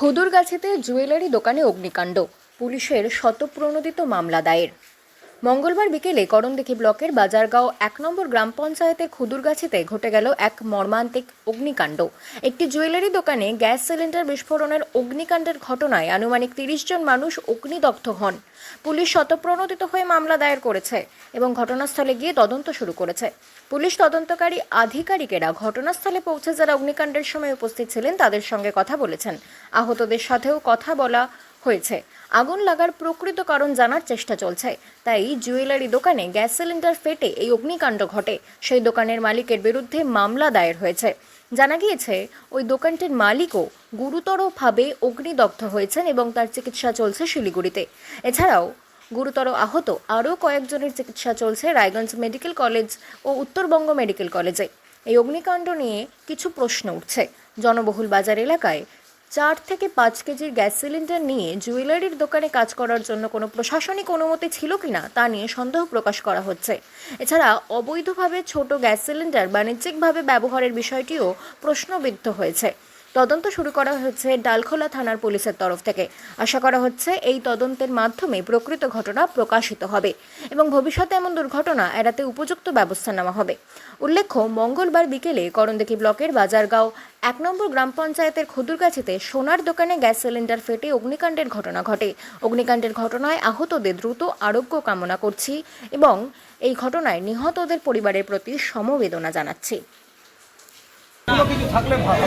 খুদুরগাছিতে jewellery দোকানে অগ্নিকাণ্ড। পুলিশের শতপ্রণোদিত মামলা দায়ের। মঙ্গলবার বিকেলে করণদিঘি ব্লকের বাজারগাঁও এক নম্বর গ্রাম পঞ্চায়েতের খুদুরগাছিতে ঘটে গেল এক মর্মান্তিক অগ্নিকাণ্ড। একটি জুয়েলারি দোকানে গ্যাস সিলিন্ডার বিস্ফোরণের অগ্নিকাণ্ডের ঘটনায় আনুমানিক তিরিশ জন মানুষ অগ্নিদগ্ধ হন। পুলিশ শতপ্রণোদিত হয়ে মামলা দায়ের করেছে এবং ঘটনাস্থলে গিয়ে তদন্ত শুরু করেছে। পুলিশ তদন্তকারী আধিকারিকেরা ঘটনাস্থলে পৌঁছে যারা অগ্নিকাণ্ডের সময় উপস্থিত ছিলেন, তাদের সঙ্গে কথা বলেছেন। আহতদের সাথেও কথা বলা হয়েছে। আগুন লাগার প্রকৃত কারণ জানার চেষ্টা চলছে। তাই জুয়েলারি দোকানে গ্যাস সিলিন্ডার ফেটে এই অগ্নিকাণ্ড ঘটে। সেই দোকানের মালিকের বিরুদ্ধে মামলা দায়ের হয়েছে। জানা গিয়েছে, ওই দোকানটির মালিকও গুরুতরভাবে অগ্নিদগ্ধ হয়েছেন এবং তার চিকিৎসা চলছে শিলিগুড়িতে। এছাড়াও গুরুতর আহত আরও কয়েকজনের চিকিৎসা চলছে রায়গঞ্জ মেডিকেল কলেজ ও উত্তরবঙ্গ মেডিকেল কলেজে। এই অগ্নিকাণ্ড নিয়ে কিছু প্রশ্ন উঠছে। জনবহুল বাজার এলাকায় চার থেকে পাঁচ কেজির গ্যাস সিলিন্ডার নিয়ে জুয়েলারির দোকানে কাজ করার জন্য কোনো প্রশাসনিক অনুমতি ছিল কিনা তা নিয়ে সন্দেহ প্রকাশ করা হচ্ছে। এছাড়া অবৈধভাবে ছোট গ্যাস সিলিন্ডার বাণিজ্যিকভাবে ব্যবহারের বিষয়টিও প্রশ্নবিদ্ধ হয়েছে। তদন্ত শুরু করা হয়েছে ডালখোলা থানার পুলিশের তরফ থেকে। আশা করা হচ্ছে এই তদন্তের মাধ্যমে প্রকৃত ঘটনা প্রকাশিত হবে এবং ভবিষ্যতে এমন দুর্ঘটনা এড়াতে উপযুক্ত ব্যবস্থা নেওয়া হবে। উল্লেখ্য, মঙ্গলবার বিকেলে করণদেখি ব্লকের বাজারগাঁও এক নম্বর গ্রাম পঞ্চায়েতের খুদুরগাছিতে সোনার দোকানে গ্যাস সিলিন্ডার ফেটে অগ্নিকাণ্ডের ঘটনা ঘটে। অগ্নিকাণ্ডের ঘটনায় আহতদের দ্রুত আরোগ্য কামনা করছি এবং এই ঘটনায় নিহতদের পরিবারের প্রতি সমবেদনা জানাচ্ছি। কিছু থাকলে ভালো।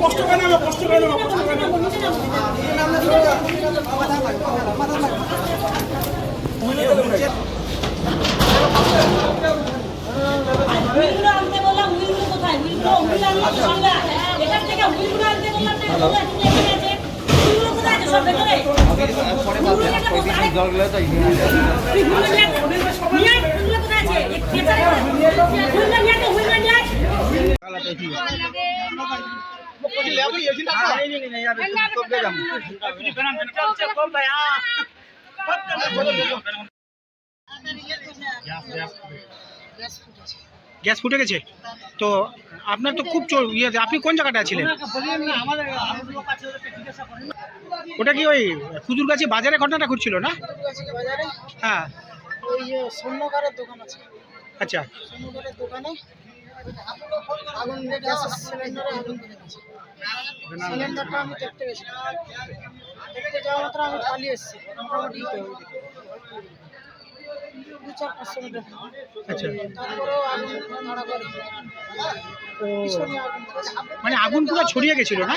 কষ্ট পায় কষ্ট পায় কষ্ট পায় গ্যাস ফুটে গেছে? তো আপনার তো খুব ইয়ে আপনি কোন জায়গাটা ছিলেন? ওটা কি ওই খুদুর গাছে বাজারে ঘটনাটা ঘটছিল না? বাজারে? হ্যাঁ। ওই স্বর্ণকারের দোকান আছে। আচ্ছা। স্বর্ণকারের দোকানে আগুন গ্যাস সিলিন্ডারে আগুন ধরে সিলিন্ডারটা আমি দেখতে গেছিলাম দেখতে যাওয়া মাত্র আমি পালিয়ে এসেছি মোটামুটি দু চার পাঁচশো মিটার আচ্ছা। তারপরেও আগুন ধরা করে। মানে আগুন পুরো ছড়িয়ে গেছিল না?